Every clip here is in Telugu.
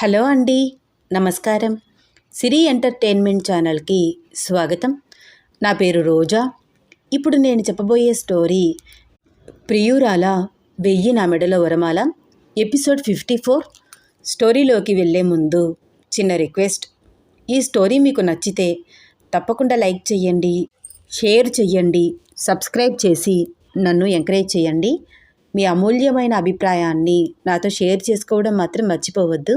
హలో అండి నమస్కారం. సిరి ఎంటర్టైన్మెంట్ ఛానల్కి స్వాగతం. నా పేరు రోజా. ఇప్పుడు నేను చెప్పబోయే స్టోరీ ప్రియురాల వెయ్యి నా మెడల వరమాల ఎపిసోడ్ ఫిఫ్టీ ఫోర్. స్టోరీలోకి వెళ్ళే ముందు చిన్న రిక్వెస్ట్. ఈ స్టోరీ మీకు నచ్చితే తప్పకుండా లైక్ చేయండి షేర్ చేయండి సబ్స్క్రైబ్ చేసి నన్ను ఎంకరేజ్ చేయండి. మీ అమూల్యమైన అభిప్రాయాన్ని నాతో షేర్ చేసుకోవడం మాత్రం మర్చిపోవద్దు.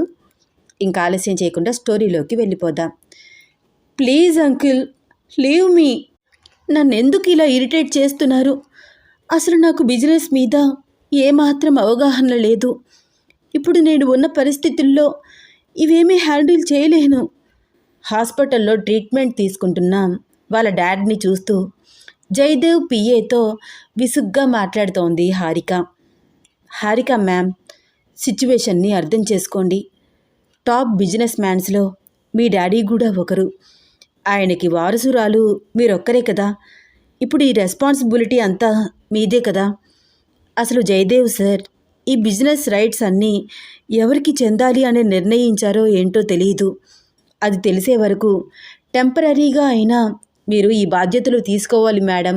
ఇంకా ఆలస్యం చేయకుండా స్టోరీలోకి వెళ్ళిపోదాం. Please uncle leave me. నన్ను ఎందుకు ఇలా ఇరిటేట్ చేస్తున్నారు? అసలు నాకు బిజినెస్ మీద ఏమాత్రం అవగాహన లేదు. ఇప్పుడు నేను ఉన్న పరిస్థితుల్లో ఇవేమీ హ్యాండిల్ చేయలేను. హాస్పిటల్లో ట్రీట్మెంట్ తీసుకుంటున్నాం వాళ్ళ డాడ్ని చూస్తూ జయదేవ్ పిఏతో విసుగ్గా మాట్లాడుతోంది హారిక. హారిక మ్యామ్ సిచ్యువేషన్ని అర్థం చేసుకోండి. టాప్ బిజినెస్ మ్యాన్స్లో మీ డాడీ కూడా ఒకరు. ఆయనకి వారసురాలు మీరొక్కరే కదా. ఇప్పుడు ఈ రెస్పాన్సిబిలిటీ అంతా మీదే కదా. అసలు జయదేవ్ సార్ ఈ బిజినెస్ రైట్స్ అన్నీ ఎవరికి చెందాలి అని నిర్ణయించారో ఏంటో తెలియదు అది తెలిసే వరకు టెంపరీగా అయినా మీరు ఈ బాధ్యతలు తీసుకోవాలి మేడం.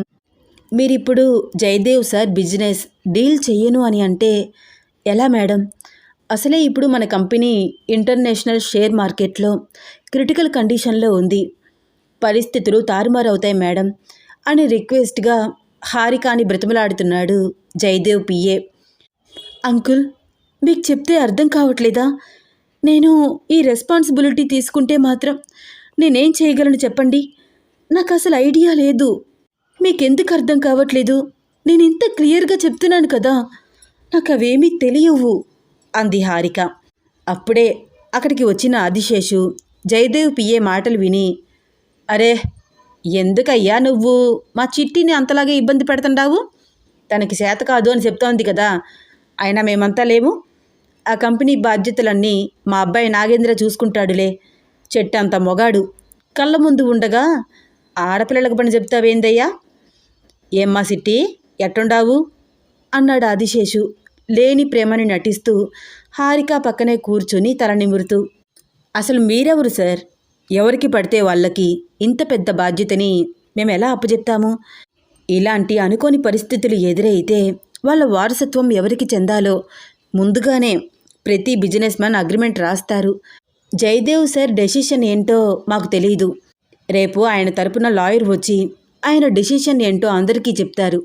మీరిప్పుడు జయదేవ్ సార్ బిజినెస్ డీల్ చెయ్యను అని అంటే ఎలా మేడం? అసలే ఇప్పుడు మన కంపెనీ ఇంటర్నేషనల్ షేర్ మార్కెట్లో క్రిటికల్ కండిషన్లో ఉంది. పరిస్థితులు తారుమారవుతాయి మేడం అని రిక్వెస్ట్గా హారికాని బ్రతిమలాడుతున్నాడు జయదేవ్ పిఏ. అంకుల్ మీకు చెప్తే అర్థం కావట్లేదా? నేను ఈ రెస్పాన్సిబిలిటీ తీసుకుంటే మాత్రం నేనేం చేయగలను చెప్పండి? నాకు అసలు ఐడియా లేదు. మీకెందుకు అర్థం కావట్లేదు? నేను ఇంత క్లియర్గా చెప్తున్నాను కదా. నాకు అవేమీ తెలియవు. అంది హారిక. అప్పుడే అక్కడికి వచ్చిన ఆదిశేషు జయదేవ్ పియ్యే మాటలు విని అరే ఎందుకయ్యా నువ్వు? మా చిట్టిని అంతలాగే ఇబ్బంది పెడుతుండావు? తనకి చేత కాదు అని చెప్తోంది కదా అయినా మేమంతా లేము? ఆ కంపెనీ బాధ్యతలన్నీ మా అబ్బాయి నాగేంద్ర చూసుకుంటాడులే. చెట్టంత మొగాడు. కళ్ళ ముందు ఉండగా ఆడపిల్లలకు పని చెప్తావేందయ్యా? ఏమ్మా సిట్టి ఎట్టుండావు? అన్నాడు ఆదిశేషు. లేని ప్రేమని నటిస్తూ హారిక పక్కనే కూర్చుని తల నిమురుతూ అసలు మీరెవరు సార్? ఎవరికి పడితే వాళ్ళకి ఇంత పెద్ద బాధ్యతని మేము ఎలా అప్పచెప్తాము ఇలాంటి అనుకోని పరిస్థితులు ఎదురైతే వాళ్ళ వారసత్వం ఎవరికి చెందాలో ముందుగానే ప్రతి బిజినెస్ మ్యాన్ అగ్రిమెంట్ రాస్తారు. జయదేవ్ సార్ డెసిషన్ ఏంటో మాకు తెలియదు రేపు ఆయన తరపున లాయర్ వచ్చి ఆయన డెసిషన్ ఏంటో అందరికీ చెప్తారు.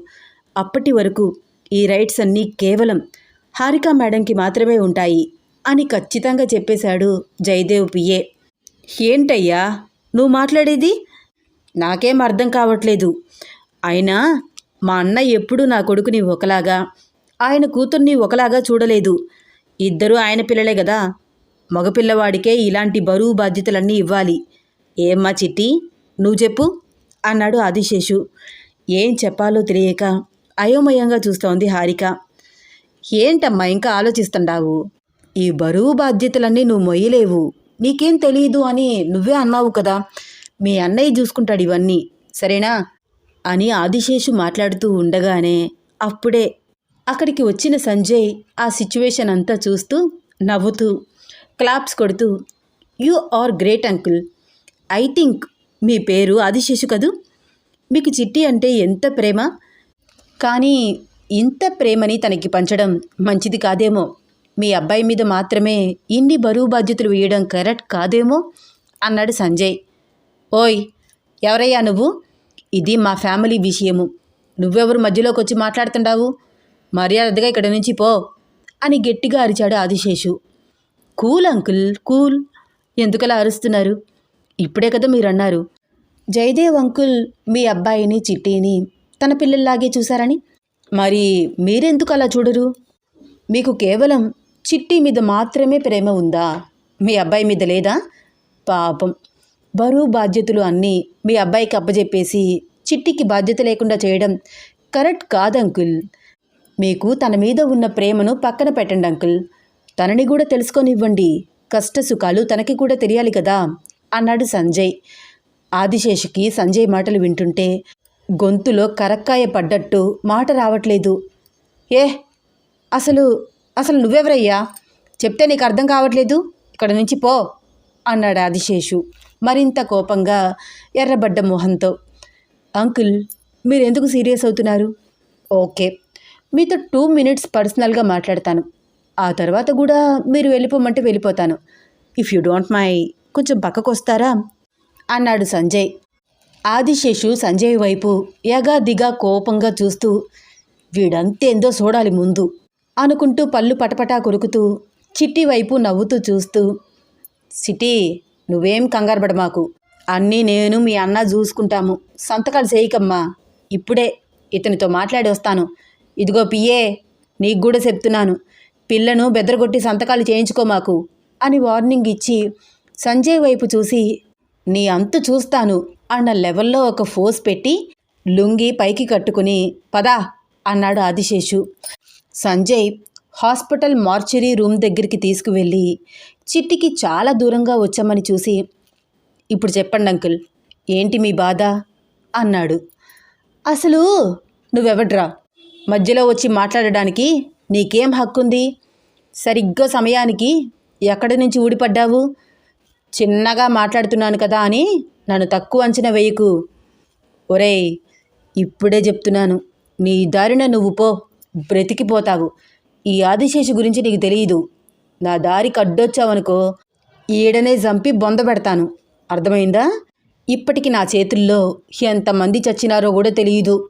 అప్పటి వరకు ఈ రైట్స్ అన్నీ కేవలం హారిక మేడంకి మాత్రమే ఉంటాయి అని ఖచ్చితంగా చెప్పేశాడు జయదేవ్ పిఏ. ఏంటయ్యా నువ్వు మాట్లాడేది? నాకేం అర్థం కావట్లేదు. అయినా మా అన్న ఎప్పుడూ నా కొడుకుని ఒకలాగా ఆయన కూతుర్ని ఒకలాగా చూడలేదు. ఇద్దరూ ఆయన పిల్లలే కదా మగపిల్లవాడికే ఇలాంటి బరువు బాధ్యతలన్నీ ఇవ్వాలి. ఏమ్మా చిట్టి నువ్వు చెప్పు అన్నాడు ఆదిశేషు. ఏం చెప్పాలో తెలియక అయోమయంగా చూస్తోంది హారిక. ఏంటమ్మా ఇంకా ఆలోచిస్తుండావు? ఈ బరువు బాధ్యతలన్నీ నువ్వు మొయ్యలేవు. నీకేం తెలియదు అని నువ్వే అన్నావు కదా. మీ అన్నయ్య చూసుకుంటాడు ఇవన్నీ. సరేనా? అని ఆదిశేషు మాట్లాడుతూ ఉండగానే అప్పుడే అక్కడికి వచ్చిన సంజయ్ ఆ సిచ్యువేషన్ అంతా చూస్తూ నవ్వుతూ క్లాప్స్ కొడుతూ you are great uncle. I think మీ పేరు ఆదిశేషు కదూ? మీకు చిట్టి అంటే ఎంత ప్రేమ? కానీ ఇంత ప్రేమని తనకి పంచడం మంచిది కాదేమో. మీ అబ్బాయి మీద మాత్రమే ఇన్ని బరువు బాధ్యతలు వేయడం కరెక్ట్ కాదేమో? అన్నాడు సంజయ్. ఓయ్ ఎవరయ్యా నువ్వు? ఇది మా ఫ్యామిలీ విషయము. నువ్వెవరు మధ్యలోకి వచ్చి మాట్లాడుతుండావు? మర్యాదగా ఇక్కడ నుంచి పో అని గట్టిగా అరిచాడు ఆదిశేషు. Cool uncle cool. ఎందుకలా అరుస్తున్నారు? ఇప్పుడే కదా మీరు అన్నారు జయదేవ్ అంకుల్ మీ అబ్బాయిని చిట్టిని తన పిల్లల్లాగే చూశారని? మరి మీరెందుకు అలా చూడరు? మీకు కేవలం చిట్టి మీద మాత్రమే ప్రేమ ఉందా? మీ అబ్బాయి మీద లేదా? పాపం. బరువు బాధ్యతలు అన్నీ మీ అబ్బాయికి అప్పజెప్పేసి చిట్టికి బాధ్యత లేకుండా చేయడం కరెక్ట్ కాదు అంకుల్. మీకు తన మీద ఉన్న ప్రేమను పక్కన పెట్టండి అంకుల్. తనని కూడా తెలుసుకొనివ్వండి. కష్ట సుఖాలు తనకి కూడా తెలియాలి కదా? అన్నాడు సంజయ్. ఆదిశేషుకి సంజయ్ మాటలు వింటుంటే గొంతులో కరక్కాయ పడ్డట్టు మాట రావట్లేదు. ఏ అసలు అసలు నువ్వెవరయ్యా? చెప్తే నీకు అర్థం కావట్లేదు? ఇక్కడ నుంచి పో అన్నాడు ఆదిశేషు మరింత కోపంగా ఎర్రబడ్డ మొహంతో. అంకుల్ మీరెందుకు సీరియస్ అవుతున్నారు? ఓకే మీతో టూ మినిట్స్ పర్సనల్గా మాట్లాడతాను. ఆ తర్వాత కూడా మీరు వెళ్ళిపోమంటే వెళ్ళిపోతాను. ఇఫ్ యూ డోంట్ మై కొంచెం పక్కకు వస్తారా అన్నాడు సంజయ్. ఆదిశేషు సంజయ్ వైపు ఎగాదిగా కోపంగా చూస్తూ వీడంతేందో చూడాలి ముందు అనుకుంటూ పళ్ళు పటపటా కొరుకుతూ చిట్టి వైపు నవ్వుతూ చూస్తూ సిటీ నువ్వేం కంగారుపడ మాకు అన్నీ నేను మీ అన్న చూసుకుంటాము. సంతకాలు చేయకమ్మా. ఇప్పుడే ఇతనితో మాట్లాడి వస్తాను. ఇదిగో పియ్యే నీకు కూడా చెప్తున్నాను. పిల్లను బెదరగొట్టి సంతకాలు చేయించుకో మాకు అని వార్నింగ్ ఇచ్చి సంజయ్ వైపు చూసి నీ అంతు చూస్తాను. అన్న లెవెల్లో ఒక ఫోర్స్ పెట్టి లుంగి పైకి కట్టుకుని పదా అన్నాడు Adiseshu. Sanjay hospital mortuary room దగ్గరికి తీసుకువెళ్ళి చిట్టికి చాలా దూరంగా వచ్చామని చూసి ఇప్పుడు చెప్పండి అంకుల్ ఏంటి మీ బాధ? అన్నాడు. అసలు నువ్వెవడ్రా? మధ్యలో వచ్చి మాట్లాడడానికి నీకేం హక్కుంది? సరిగ్గా సమయానికి ఎక్కడి నుంచి ఊడిపడ్డావు? చిన్నగా మాట్లాడుతున్నాను కదా అని నన్ను తక్కువ అంచనా వేయకు. ఒరేయ్ ఇప్పుడే చెప్తున్నాను. నీ దారిన నువ్వు పో. బ్రతికిపోతావు. ఈ ఆదిశేషు గురించి నీకు తెలియదు. నా దారికి అడ్డొచ్చావనుకో ఈడనే చంపి బొంద పెడతాను. అర్థమైందా? ఇప్పటికి నా చేతుల్లో ఎంతమంది చచ్చినారో కూడా తెలియదు.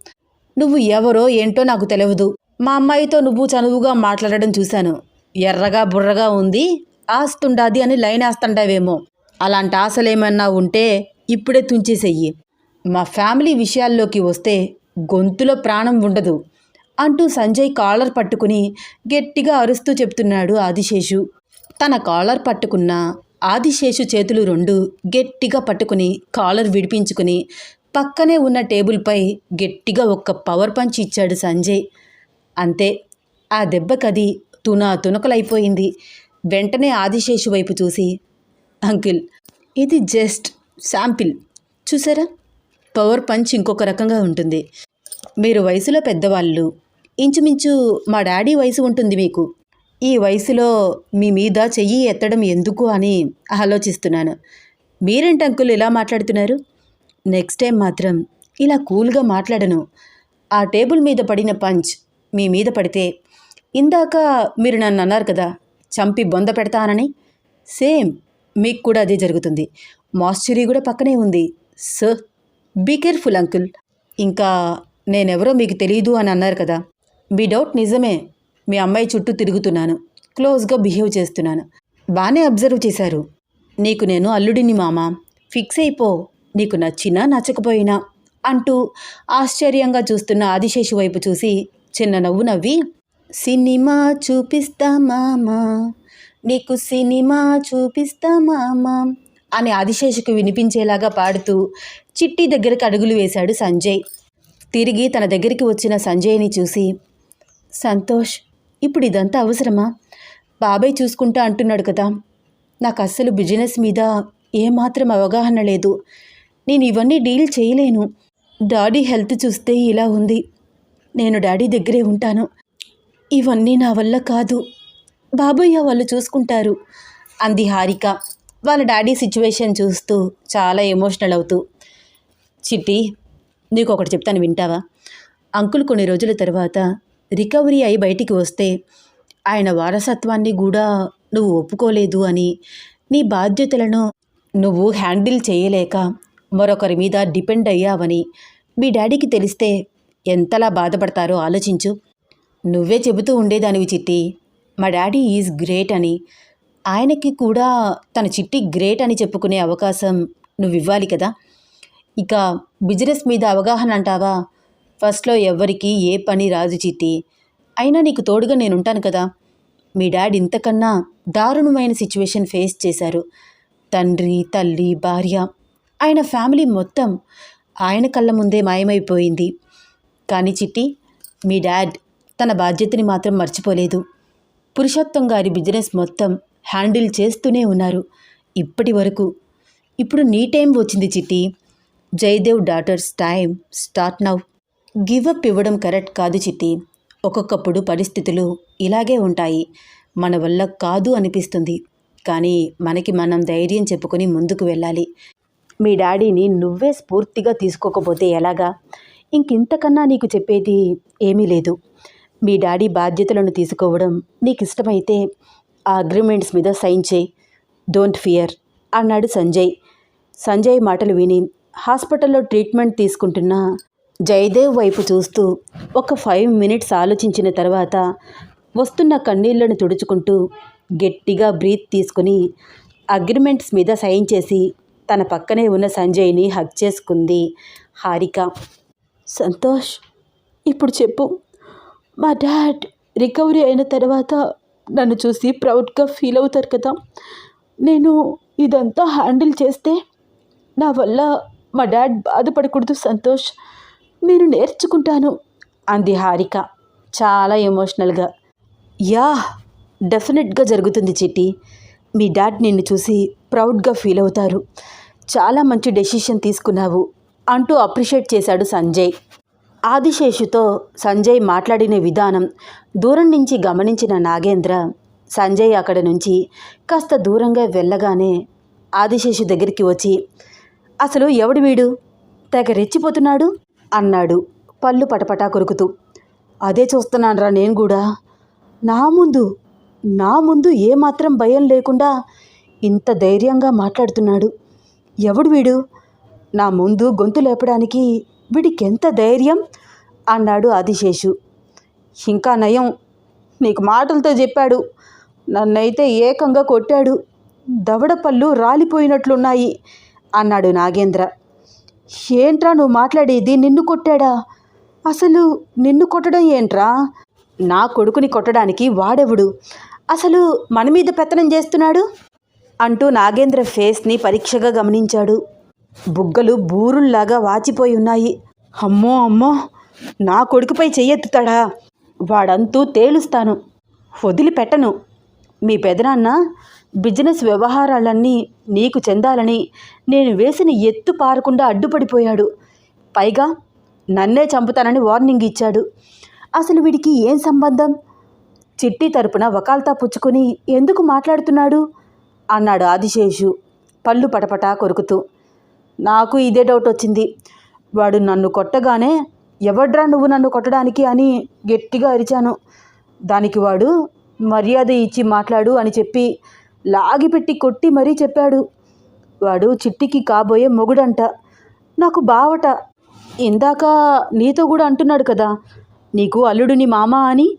నువ్వు ఎవరో ఏంటో నాకు తెలియదు మా అమ్మాయితో నువ్వు చనువుగా మాట్లాడడం చూశాను. ఎర్రగా బుర్రగా ఉంది. ఆస్తుండాది అని లైన్ వేస్తుండావేమో అలాంటి ఆశలేమన్నా ఉంటే ఇప్పుడే తుంచేసెయ్యి మా ఫ్యామిలీ విషయాల్లోకి వస్తే గొంతులో ప్రాణం ఉండదు అంటూ సంజయ్ కాలర్ పట్టుకుని గట్టిగా అరుస్తూ చెప్తున్నాడు ఆదిశేషు. తన కాలర్ పట్టుకున్న ఆదిశేషు చేతులు రెండు గట్టిగా పట్టుకుని కాలర్ విడిపించుకుని పక్కనే ఉన్న టేబుల్పై గట్టిగా ఒక్క పవర్ పంచ్ ఇచ్చాడు సంజయ్. అంతే ఆ దెబ్బకది తునా తునకలైపోయింది. వెంటనే ఆదిశేషు వైపు చూసి అంకిల్. ఇది జస్ట్ శాంపిల్. చూసారా? పవర్ పంచ్ ఇంకొక రకంగా ఉంటుంది. మీరు వయసులో పెద్దవాళ్ళు. ఇంచుమించు మా డాడీ వయసు ఉంటుంది మీకు. ఈ వయసులో మీ మీద చెయ్యి ఎత్తడం ఎందుకు అని ఆలోచిస్తున్నాను. మీరేంటి అంకుల్ ఇలా మాట్లాడుతున్నారు? నెక్స్ట్ టైం మాత్రం ఇలా కూల్గా మాట్లాడను. ఆ టేబుల్ మీద పడిన పంచ్ మీ మీద పడితే ఇందాక మీరు నన్ను అన్నారు కదా చంపి బొంద పెడతానని సేమ్. మీకు కూడా అదే జరుగుతుంది. మాస్చరీ కూడా పక్కనే ఉంది. So be careful uncle. ఇంకా నేనెవరో మీకు తెలియదు అని అన్నారు కదా. మీ డౌట్ నిజమే. మీ అమ్మాయి చుట్టూ తిరుగుతున్నాను. క్లోజ్గా బిహేవ్ చేస్తున్నాను. బాగానే అబ్జర్వ్ చేశారు. నీకు నేను అల్లుడిని మామ? ఫిక్స్ అయిపో. నీకు నచ్చినా నచ్చకపోయినా అంటూ ఆశ్చర్యంగా చూస్తున్న ఆదిశేషు వైపు చూసి చిన్న నవ్వు నవ్వి సినిమా చూపిస్తా మామా? నీకు సినిమా చూపిస్తా మామా అని ఆదిశేషుకు వినిపించేలాగా పాడుతూ చిట్టి దగ్గరికి అడుగులు వేశాడు సంజయ్. తిరిగి తన దగ్గరికి వచ్చిన సంజయ్ని చూసి సంతోష్ ఇప్పుడు ఇదంతా అవసరమా? బాబాయ్ చూసుకుంటా అంటున్నాడు కదా. నాకు అస్సలు బిజినెస్ మీద ఏమాత్రం అవగాహన లేదు. నేను ఇవన్నీ డీల్ చేయలేను. డాడీ హెల్త్ చూస్తే ఇలా ఉంది. నేను డాడీ దగ్గరే ఉంటాను. ఇవన్నీ నా వల్ల కాదు. బాబయ్య వాళ్ళు చూసుకుంటారు అంది హారిక. వాళ్ళ డాడీ సిచ్యువేషన్ చూస్తూ చాలా ఎమోషనల్ అవుతూ చిట్టి నీకు ఒకటి చెప్తాను వింటావా? అంకుల్ కొన్ని రోజుల తర్వాత రికవరీ అయి బయటికి వస్తే ఆయన వారసత్వాన్ని కూడా నువ్వు ఒప్పుకోలేదు అని నీ బాధ్యతలను నువ్వు హ్యాండిల్ చేయలేక మరొకరి మీద డిపెండ్ అయ్యావని మీ డాడీకి తెలిస్తే ఎంతలా బాధపడతారో ఆలోచించు. నువ్వే చెబుతూ ఉండేదానివి చిట్టి. మా డాడీ ఈజ్ గ్రేట్ అని. ఆయనకి కూడా తన చిట్టి గ్రేట్ అని చెప్పుకునే అవకాశం నువ్వు ఇవ్వాలి కదా. ఇక బిజినెస్ మీద అవగాహన అంటావా? ఫస్ట్లో ఎవ్వరికి ఏ పని రాదు చిట్టి. అయినా నీకు తోడుగా నేను ఉంటాను కదా. మీ డాడీ ఇంతకన్నా దారుణమైన సిచ్యువేషన్ ఫేస్ చేశారు. తండ్రి తల్లి భార్య ఆయన ఫ్యామిలీ మొత్తం ఆయన కళ్ళ ముందే మాయమైపోయింది. కానీ చిట్టి మీ డాడ్ తన బాధ్యతని మాత్రం మర్చిపోలేదు. పురుషోత్తం గారి బిజినెస్ మొత్తం హ్యాండిల్ చేస్తూనే ఉన్నారు. ఇప్పటి వరకు ఇప్పుడు నీ టైం వచ్చింది Chitti. Jaidev daughters time start now. Give up ఇవ్వడం కరెక్ట్ కాదు చిట్టి. ఒక్కొక్కప్పుడు పరిస్థితులు ఇలాగే ఉంటాయి. మన వల్ల కాదు అనిపిస్తుంది. కానీ మనకి మనం ధైర్యం చెప్పుకొని ముందుకు వెళ్ళాలి. మీ డాడీని నువ్వే స్ఫూర్తిగా తీసుకోకపోతే ఎలాగా? ఇంకింతకన్నా నీకు చెప్పేది ఏమీ లేదు. మీ డాడీ బాధ్యతలను తీసుకోవడం నీకు ఇష్టమైతే ఆ అగ్రిమెంట్స్ మీద సైన్ చేయి. డోంట్ ఫియర్ అన్నాడు సంజయ్. సంజయ్ మాటలు విని హాస్పిటల్లో ట్రీట్మెంట్ తీసుకుంటున్న జయదేవ్ వైపు చూస్తూ ఒక ఫైవ్ మినిట్స్ ఆలోచించిన తర్వాత వస్తున్న కన్నీళ్ళను తుడుచుకుంటూ గట్టిగా బ్రీత్ తీసుకుని అగ్రిమెంట్స్ మీద సైన్ చేసి తన పక్కనే ఉన్న సంజయ్ని హక్ చేసుకుంది హారిక. సంతోష్ ఇప్పుడు చెప్పు. మా డాడ్ రికవరీ అయిన తర్వాత నన్ను చూసి ప్రౌడ్గా ఫీల్ అవుతారు కదా. నేను ఇదంతా హ్యాండిల్ చేస్తే నా వల్ల మా డాడ్ బాధపడకూడదు సంతోష్. నేను నేర్చుకుంటాను అంది హారిక చాలా ఎమోషనల్గా. యా డెఫినెట్గా జరుగుతుంది చిట్టి మీ డాడ్ నిన్ను చూసి ప్రౌడ్గా ఫీల్ అవుతారు. చాలా మంచి డెసిషన్ తీసుకున్నావు అంటూ అప్రిషియేట్ చేశాడు సంజయ్. ఆదిశేషుతో సంజయ్ మాట్లాడిన విధానం దూరం నుంచి గమనించిన నాగేంద్ర సంజయ్ అక్కడ నుంచి కాస్త దూరంగా వెళ్ళగానే ఆదిశేషు దగ్గరికి వచ్చి అసలు ఎవడు వీడు? తెగ రెచ్చిపోతున్నాడు? అన్నాడు పళ్ళు పటపటా కొరుకుతూ. అదే చూస్తున్నానురా నేను కూడా నా ముందు నా ముందు ఏమాత్రం భయం లేకుండా ఇంత ధైర్యంగా మాట్లాడుతున్నాడు. ఎవడు వీడు? నా ముందు గొంతు లేపడానికి వీడికెంత ధైర్యం? అన్నాడు ఆదిశేషు. ఇంకా నయం. నీకు మాటలతో చెప్పాడు. నన్నైతే ఏకంగా కొట్టాడు. దవడ పళ్ళు రాలిపోయినట్లున్నాయి అన్నాడు నాగేంద్ర. ఏంట్రా నువ్వు మాట్లాడేది? నిన్ను కొట్టాడా? అసలు నిన్ను కొట్టడం ఏంట్రా? నా కొడుకుని కొట్టడానికి వాడెవడు? అసలు మన మీద పెత్తనం చేస్తున్నాడు? అంటూ నాగేంద్ర ఫేస్ని పరీక్షగా గమనించాడు. బుగ్గలు బూరుల్లాగా వాచిపోయి ఉన్నాయి అమ్మో అమ్మో నా కొడుకుపై చెయ్యెత్తుతాడా? వాడంతూ తేలుస్తాను. వదిలిపెట్టను. మీ పెదనాన్న బిజినెస్ వ్యవహారాలన్నీ నీకు చెందాలని నేను వేసిన ఎత్తు పారకుండా అడ్డుపడిపోయాడు. పైగా నన్నే చంపుతానని వార్నింగ్ ఇచ్చాడు. అసలు వీడికి ఏం సంబంధం? చిట్టి తరపున వకాల్తా పుచ్చుకొని ఎందుకు మాట్లాడుతున్నాడు? అన్నాడు ఆదిశేషు పళ్ళు పటపటా కొరుకుతూ. నాకు ఇదే డౌట్ వచ్చింది. వాడు నన్ను కొట్టగానే ఎవడ్రా నువ్వు నన్ను కొట్టడానికి? అని గట్టిగా అరిచాను. దానికి వాడు మర్యాద ఇచ్చి మాట్లాడు అని చెప్పి లాగిపెట్టి కొట్టి మరీ చెప్పాడు. వాడు చిట్టికి కాబోయే మొగుడంట. నాకు బావట. ఇందాక నీతో కూడా అంటున్నాడు కదా నీకు అల్లుడుని మామ అని?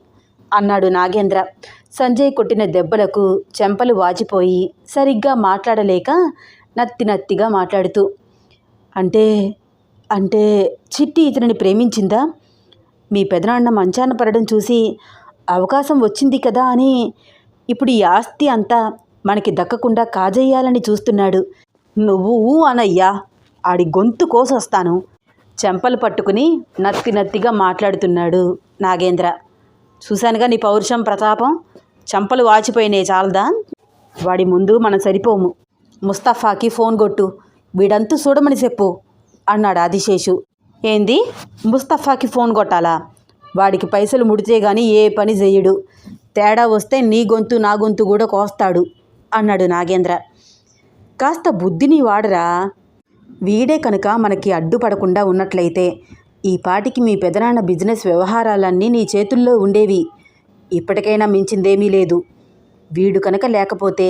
అన్నాడు నాగేంద్ర. సంజయ్ కొట్టిన దెబ్బలకు చెంపలు వాచిపోయి సరిగ్గా మాట్లాడలేక నత్తి నత్తిగా మాట్లాడుతూ అంటే అంటే చిట్టి ఇతనిని ప్రేమించిందా? మీ పెదనాన్న మంచాన పడడం చూసి అవకాశం వచ్చింది కదా అని ఇప్పుడు ఈ ఆస్తి అంతా మనకి దక్కకుండా కాజేయాలని చూస్తున్నాడు. నువ్వు ఊ అనయ్యా ఆడి గొంతు కోసొస్తాను. చెంపలు పట్టుకుని నత్తి నత్తిగా మాట్లాడుతున్నాడు నాగేంద్ర. చూశానుగా నీ పౌరుషం ప్రతాపం? చెంపలు వాచిపోయినాయి చాలదా? వాడి ముందు మనం సరిపోము. ముస్తఫాకి ఫోన్ కొట్టు. వీడంతూ చూడమని చెప్పు అన్నాడు ఆదిశేషు. ఏంది? ముస్తఫాకి ఫోన్ కొట్టాలా? వాడికి పైసలు ముడితే గాని ఏ పని చేయడు తేడా వస్తే నీ గొంతు నా గొంతు కూడా కోస్తాడు అన్నాడు నాగేంద్ర. కాస్త బుద్ధిని వాడరా? వీడే కనుక మనకి అడ్డుపడకుండా ఉన్నట్లయితే ఈ పాటికి మీ పెదనాన్న బిజినెస్ వ్యవహారాలన్నీ నీ చేతుల్లో ఉండేవి. ఇప్పటికైనా మించిందేమీ లేదు. వీడు కనుక లేకపోతే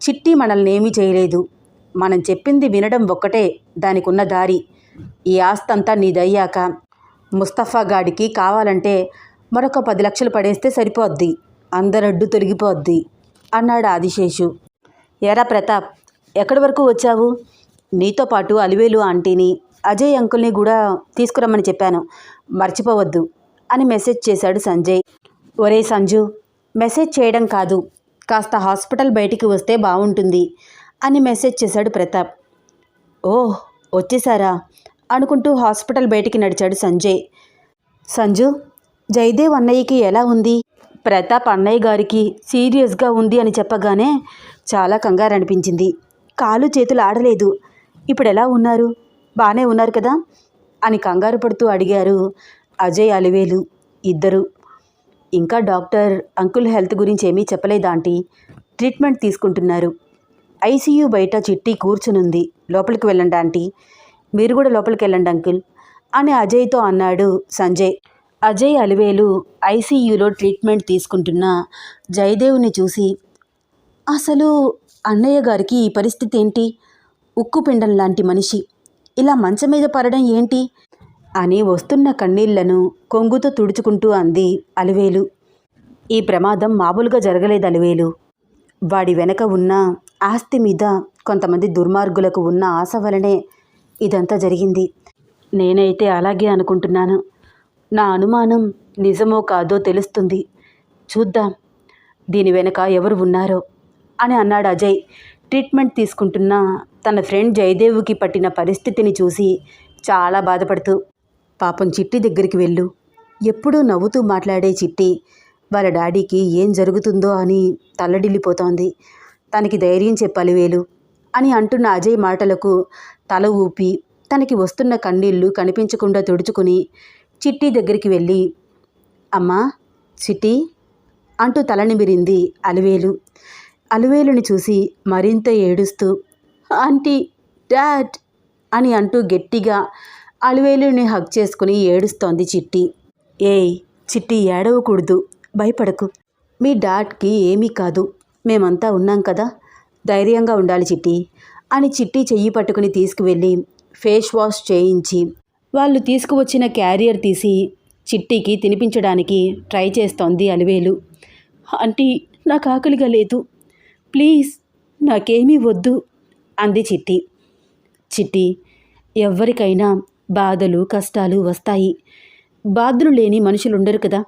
చిట్టి మనల్ని ఏమీ చేయలేదు. మనం చెప్పింది వినడం ఒక్కటే దానికున్న దారి. ఈ ఆస్తంతా నీదయ్యాక ముస్తఫా గాడికి కావాలంటే మరొక పది లక్షలు పడేస్తే సరిపోద్ది. అందరడ్డు తొలగిపోద్ది అన్నాడు ఆదిశేషు. ఎరా ప్రతాప్ ఎక్కడి వరకు వచ్చావు? నీతో పాటు అలివేలు ఆంటీని అజయ్ అంకుల్ని కూడా తీసుకురమ్మని చెప్పాను. మర్చిపోవద్దు అని మెసేజ్ చేశాడు సంజయ్. ఒరే సంజు మెసేజ్ చేయడం కాదు కాస్త హాస్పిటల్ బయటికి వస్తే బాగుంటుంది అని మెసేజ్ చేశాడు ప్రతాప్. ఓ వచ్చేసారా అనుకుంటూ హాస్పిటల్ బయటికి నడిచాడు సంజయ్. సంజు జయదేవ్ అన్నయ్యకి ఎలా ఉంది? ప్రతాప్ అన్నయ్య గారికి సీరియస్గా ఉంది అని చెప్పగానే చాలా కంగారు అనిపించింది. కాలు చేతులు ఆడలేదు. ఇప్పుడు ఎలా ఉన్నారు? బాగానే ఉన్నారు కదా? అని కంగారు పడుతూ అడిగారు అజయ్ అలివేలు ఇద్దరు. ఇంకా డాక్టర్ అంకుల్ హెల్త్ గురించి ఏమీ చెప్పలేదాంటి ట్రీట్మెంట్ తీసుకుంటున్నారు. ఐసీయూ బయట చిట్టి కూర్చునుంది. లోపలికి వెళ్ళండి ఆంటీ. మీరు కూడా లోపలికి వెళ్ళండి అంకిల్ అని అజయ్తో అన్నాడు సంజయ్. అజయ్ అలివేలు ఐసీయూలో ట్రీట్మెంట్ తీసుకుంటున్న జయదేవ్ని చూసి అసలు అన్నయ్య గారికి ఈ పరిస్థితి ఏంటి? ఉక్కుపిండం లాంటి మనిషి. ఇలా మంచం మీద పడడం ఏంటి? అని వస్తున్న కన్నీళ్ళను కొంగుతో తుడుచుకుంటూ అంది అలివేలు. ఈ ప్రమాదం మామూలుగా జరగలేదు అలివేలు. వాడి వెనక ఉన్న ఆస్తి మీద కొంతమంది దుర్మార్గులకు ఉన్న ఆశ వలనే ఇదంతా జరిగింది. నేనైతే అలాగే అనుకుంటున్నాను. నా అనుమానం నిజమో కాదో తెలుస్తుంది. చూద్దాం. దీని వెనక ఎవరు ఉన్నారో అని అన్నాడు అజయ్. ట్రీట్మెంట్ తీసుకుంటున్న తన ఫ్రెండ్ జయదేవ్కి పట్టిన పరిస్థితిని చూసి చాలా బాధపడుతూ పాపం చిట్టి దగ్గరికి వెళ్ళు. ఎప్పుడూ నవ్వుతూ మాట్లాడే చిట్టి వాళ్ళ డాడీకి ఏం జరుగుతుందో అని తల్లడిల్లిపోతోంది. తనకి ధైర్యం చెప్పాలి వేలు అని అంటున్న అజయ్ మాటలకు తల ఊపి తనకి వస్తున్న కన్నీళ్ళు కనిపించకుండా తుడుచుకుని చిట్టి దగ్గరికి వెళ్ళి అమ్మా చిట్టి అంటూ తలనిమిరింది అలివేలు. అలివేలుని చూసి మరింత ఏడుస్తూ ఆంటీ డాడ్ అని అంటూ గట్టిగా అలివేలుని హగ్ చేసుకుని ఏడుస్తోంది చిట్టి. ఏయ్ చిట్టి ఏడవకూడదు భయపడకు. మీ డాడ్కి ఏమీ కాదు. మేమంతా ఉన్నాం కదా ధైర్యంగా ఉండాలి చిట్టి అని చిట్టి చెయ్యి పట్టుకుని తీసుకువెళ్ళి ఫేస్ వాష్ చేయించి వాళ్ళు తీసుకువచ్చిన క్యారియర్ తీసి చిట్టికి తినిపించడానికి ట్రై చేస్తోంది అలివేలు. ఆంటీ నాకు ఆకలిగా లేదు. ప్లీజ్ నాకేమీ వద్దు అంది చిట్టి. చిట్టి ఎవరికైనా బాధలు కష్టాలు వస్తాయి. బాధలు లేని మనుషులుండరు కదా.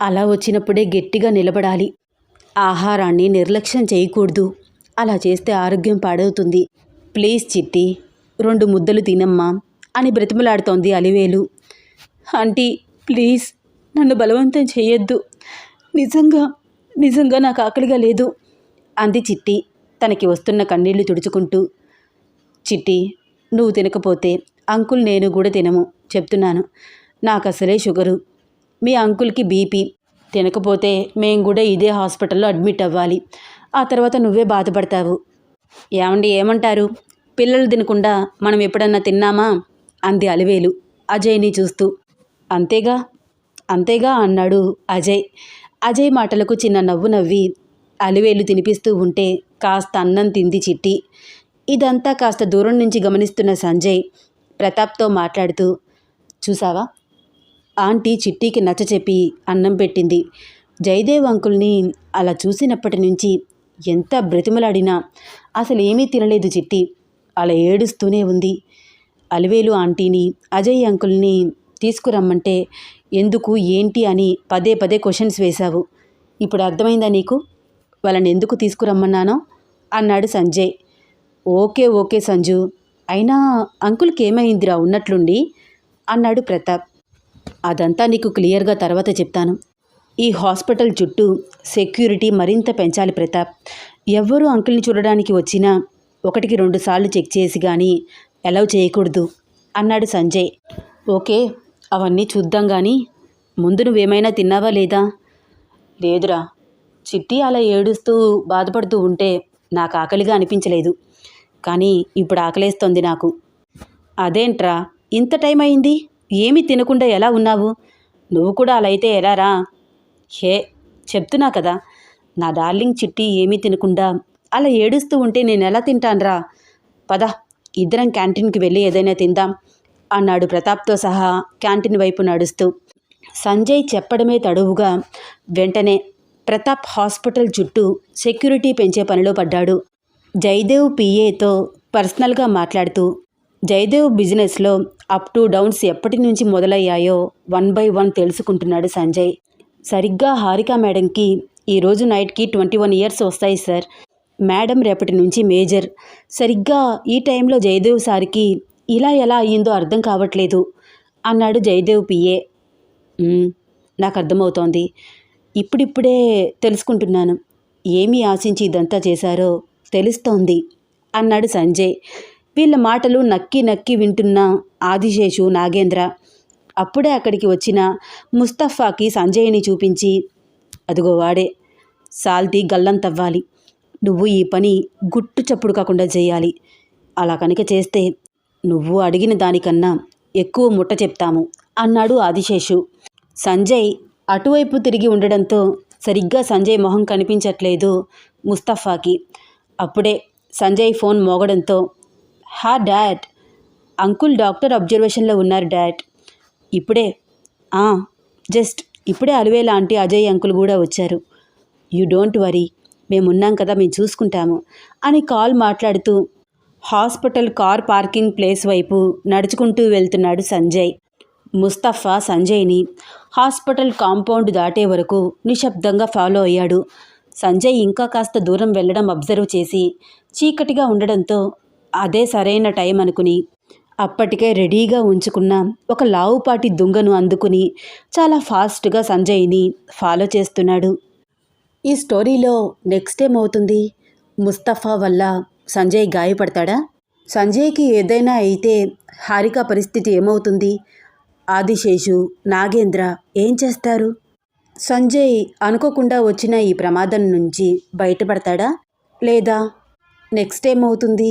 అలా వచ్చినప్పుడే గట్టిగా నిలబడాలి. ఆహారాన్ని నిర్లక్ష్యం చేయకూడదు. అలా చేస్తే ఆరోగ్యం పాడవుతుంది. ప్లీజ్ చిట్టి రెండు ముద్దలు తినమ్మా అని బ్రతిమలాడుతోంది అలివేలు. ఆంటీ ప్లీజ్ నన్ను బలవంతం చేయొద్దు. నిజంగా నిజంగా నాకు ఆకలిగా లేదు అంది చిట్టి తనకి వస్తున్న కన్నీళ్ళు తుడుచుకుంటూ. చిట్టి నువ్వు తినకపోతే అంకుల్ నేను కూడా తినము చెప్తున్నాను. నాకు అసలే షుగరు. మీ అంకుల్కి బీపీ తినకపోతే మేము కూడా ఇదే హాస్పిటల్లో అడ్మిట్ అవ్వాలి. ఆ తర్వాత నువ్వే బాధపడతావు. ఏమండి ఏమంటారు? పిల్లలు తినకుండా మనం ఎప్పుడన్నా తిన్నామా? అంది అలివేలు అజయ్ని చూస్తూ. అంతేగా? అంతేగా అన్నాడు అజయ్. అజయ్ మాటలకు చిన్న నవ్వు నవ్వి అలివేలు తినిపిస్తూ ఉంటే కాస్త అన్నం తింది చిట్టి. ఇదంతా కాస్త దూరం నుంచి గమనిస్తున్న సంజయ్ ప్రతాప్తో మాట్లాడుతూ చూసావా? ఆంటీ చిట్టీకి నచ్చచెప్పి అన్నం పెట్టింది. జయదేవ్ అంకుల్ని అలా చూసినప్పటి నుంచి ఎంత బ్రతిమలాడినా అసలు ఏమీ తినలేదు చిట్టి. అలా ఏడుస్తూనే ఉంది. అలివేలు ఆంటీని అజయ్ అంకుల్ని తీసుకురమ్మంటే ఎందుకు ఏంటి అని పదే పదే క్వశ్చన్స్ వేశావు. ఇప్పుడు అర్థమైందా నీకు? వాళ్ళని ఎందుకు తీసుకురమ్మన్నానో? అన్నాడు సంజయ్. Okay okay Sanju. అయినా అంకుల్కి ఏమైందిరా ఉన్నట్లుండి? అన్నాడు ప్రతాప్. అదంతా నీకు క్లియర్గా తర్వాత చెప్తాను. ఈ హాస్పిటల్ చుట్టూ సెక్యూరిటీ మరింత పెంచాలి ప్రతాప్. ఎవ్వరూ అంకుల్ని చూడడానికి వచ్చినా ఒకటికి రెండు సార్లు చెక్ చేసి కానీ అలౌ చేయకూడదు అన్నాడు సంజయ్. ఓకే అవన్నీ చూద్దాం కానీ ముందు నువ్వేమైనా తిన్నావా లేదా? లేదురా. చిట్టి అలా ఏడుస్తూ బాధపడుతూ ఉంటే నాకు ఆకలిగా అనిపించలేదు. కానీ ఇప్పుడు ఆకలేస్తోంది నాకు. అదేంట్రా ఇంత టైం అయింది? ఏమీ తినకుండా ఎలా ఉన్నావు? నువ్వు కూడా అలా అయితే ఎలారా హే చెప్తున్నా కదా నా డార్లింగ్ చిట్టి ఏమీ తినకుండా అలా ఏడుస్తూ ఉంటే నేను ఎలా తింటానురా? పద ఇద్దరం క్యాంటీన్కి వెళ్ళి ఏదైనా తిందాం అన్నాడు ప్రతాప్తో సహా క్యాంటీన్ వైపు నడుస్తూ. సంజయ్ చెప్పడమే తడువుగా వెంటనే ప్రతాప్ హాస్పిటల్ చుట్టూ సెక్యూరిటీ పెంచే పనిలో పడ్డాడు. జయదేవ్ పిఏతో పర్సనల్గా మాట్లాడుతూ జయదేవ్ బిజినెస్లో అప్ టు డౌన్స్ ఎప్పటి నుంచి మొదలయ్యాయో వన్ బై వన్ తెలుసుకుంటున్నాడు సంజయ్. సరిగ్గా హారిక మేడంకి ఈరోజు నైట్కి ట్వంటీ వన్ ఇయర్స్ వస్తాయి సార్. మేడం రేపటి నుంచి మేజర్. సరిగ్గా ఈ టైంలో జయదేవ్ సార్కి ఇలా ఎలా అయ్యిందో అర్థం కావట్లేదు అన్నాడు జయదేవ్ పిఏ. నాకు అర్థమవుతోంది. ఇప్పుడిప్పుడే తెలుసుకుంటున్నాను. ఏమీ ఆశించి ఇదంతా చేశారో తెలుస్తోంది అన్నాడు సంజయ్. వీళ్ళ మాటలు నక్కి నక్కి వింటున్న ఆదిశేషు నాగేంద్ర అప్పుడే అక్కడికి వచ్చిన ముస్తఫాకి సంజయ్ని చూపించి అదిగో వాడే సాల్తీ గల్లం తవ్వాలి. నువ్వు ఈ పని గుట్టు చప్పుడు కాకుండా చేయాలి. అలా కనుక చేస్తే నువ్వు అడిగిన దానికన్నా ఎక్కువ ముట్ట చెప్తాము అన్నాడు ఆదిశేషు. సంజయ్ అటువైపు తిరిగి ఉండడంతో సరిగ్గా సంజయ్ మొహం కనిపించట్లేదు ముస్తఫాకి. అప్పుడే సంజయ్ ఫోన్ మోగడంతో హా డాడ్. అంకుల్ డాక్టర్ అబ్జర్వేషన్లో ఉన్నారు డాడ్. ఇప్పుడే. జస్ట్ ఇప్పుడే అలువే లాంటి అజయ్ అంకుల్ కూడా వచ్చారు. You don't worry. మేమున్నాం కదా మేము చూసుకుంటాము అని కాల్ మాట్లాడుతూ హాస్పిటల్ కార్ పార్కింగ్ ప్లేస్ వైపు నడుచుకుంటూ వెళ్తున్నాడు సంజయ్. ముస్తఫా సంజయ్ని హాస్పిటల్ కాంపౌండ్ దాటే వరకు నిశ్శబ్దంగా ఫాలో అయ్యాడు. సంజయ్ ఇంకా కాస్త దూరం వెళ్ళడం అబ్జర్వ్ చేసి చీకటిగా ఉండడంతో అదే సరైన టైం అనుకుని అప్పటికే రెడీగా ఉంచుకున్న ఒక లావుపాటి దుంగను అందుకుని చాలా ఫాస్ట్గా సంజయ్ని ఫాలో చేస్తున్నాడు. ఈ స్టోరీలో నెక్స్ట్ ఏమవుతుంది ముస్తఫా వల్ల సంజయ్ గాయపడతాడా? సంజయ్కి ఏదైనా అయితే హారిక పరిస్థితి ఏమవుతుంది? ఆదిశేషు నాగేంద్ర ఏం చేస్తారు? సంజయ్ అనుకోకుండా వచ్చిన ఈ ప్రమాదం నుంచి బయటపడతాడా? లేదా నెక్స్ట్ ఏమవుతుంది